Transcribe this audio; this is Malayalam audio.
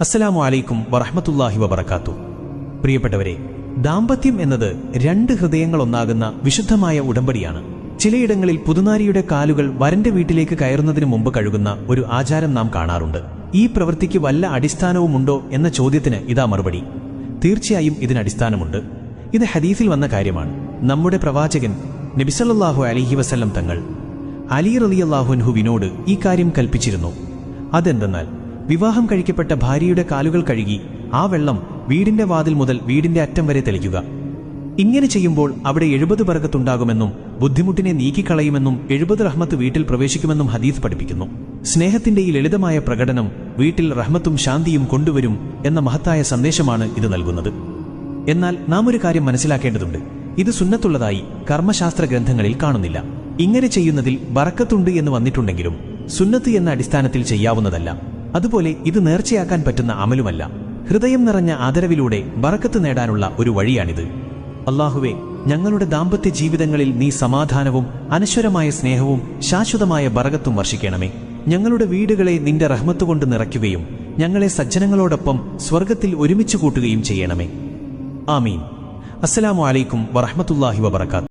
അസ്സലാമു അലൈക്കും വറഹ്മത്തുള്ളാഹി വബർക്കാത്തു പ്രിയപ്പെട്ടവരെ ദാമ്പത്യം എന്നത് രണ്ട് ഹൃദയങ്ങളൊന്നാകുന്ന വിശുദ്ധമായ ഉടമ്പടിയാണ്. ചിലയിടങ്ങളിൽ പുതുനാരിയുടെ കാലുകൾ വരന്റെ വീട്ടിലേക്ക് കയറുന്നതിന് മുമ്പ് കഴുകുന്ന ഒരു ആചാരം നാം കാണാറുണ്ട്. ഈ പ്രവൃത്തിക്ക് വല്ല അടിസ്ഥാനവുമുണ്ടോ എന്ന ചോദ്യത്തിന് ഇതാ മറുപടി. തീർച്ചയായും ഇതിന് അടിസ്ഥാനമുണ്ട്. ഇത് ഹദീസിൽ വന്ന കാര്യമാണ്. നമ്മുടെ പ്രവാചകൻ നബിസല്ലാഹു അലിഹി വസല്ലം തങ്ങൾ അലി റലിയല്ലാഹുൻഹുവിനോട് ഈ കാര്യം കൽപ്പിച്ചിരുന്നു. അതെന്തെന്നാൽ വിവാഹം കഴിക്കപ്പെട്ട ഭാര്യയുടെ കാലുകൾ കഴുകി ആ വെള്ളം വീടിന്റെ വാതിൽ മുതൽ വീടിന്റെ അറ്റം വരെ തെളിക്കുക. ഇങ്ങനെ ചെയ്യുമ്പോൾ അവിടെ എഴുപത് പറകത്തുണ്ടാകുമെന്നും ബുദ്ധിമുട്ടിനെ നീക്കിക്കളയുമെന്നും എഴുപത് റഹ്മത്ത് വീട്ടിൽ പ്രവേശിക്കുമെന്നും ഹദീസ് പഠിപ്പിക്കുന്നു. സ്നേഹത്തിന്റെ ഈ ലളിതമായ പ്രകടനം വീട്ടിൽ റഹ്മത്തും ശാന്തിയും കൊണ്ടുവരും എന്ന മഹത്തായ സന്ദേശമാണ് ഇത് നൽകുന്നത്. എന്നാൽ നാം ഒരു കാര്യം മനസ്സിലാക്കേണ്ടതുണ്ട്. ഇത് സുന്നത്തുള്ളതായി കർമ്മശാസ്ത്ര ഗ്രന്ഥങ്ങളിൽ കാണുന്നില്ല. ഇങ്ങനെ ചെയ്യുന്നതിൽ ബറക്കത്തുണ്ട് എന്ന് വന്നിട്ടുണ്ടെങ്കിലും സുന്നത്ത് എന്ന അടിസ്ഥാനത്തിൽ ചെയ്യാവുന്നതല്ല. അതുപോലെ ഇത് നേർച്ചയാക്കാൻ പറ്റുന്ന അമലുമല്ല. ഹൃദയം നിറഞ്ഞ ആദരവിലൂടെ ബറക്കത്ത് നേടാനുള്ള ഒരു വഴിയാണിത്. അള്ളാഹുവെ ഞങ്ങളുടെ ദാമ്പത്യ ജീവിതങ്ങളിൽ നീ സമാധാനവും അനശ്വരമായ സ്നേഹവും ശാശ്വതമായ ബറകത്തും വർഷിക്കണമേ. ഞങ്ങളുടെ വീടുകളെ നിന്റെ റഹ്മത്തുകൊണ്ട് നിറയ്ക്കുകയും ഞങ്ങളെ സജ്ജനങ്ങളോടൊപ്പം സ്വർഗത്തിൽ ഒരുമിച്ച് കൂട്ടുകയും ചെയ്യണമേ. ആമീൻ. അസ്സലാമു അലൈക്കും വറഹ്മത്തുള്ളാഹി വബറകാത്ത്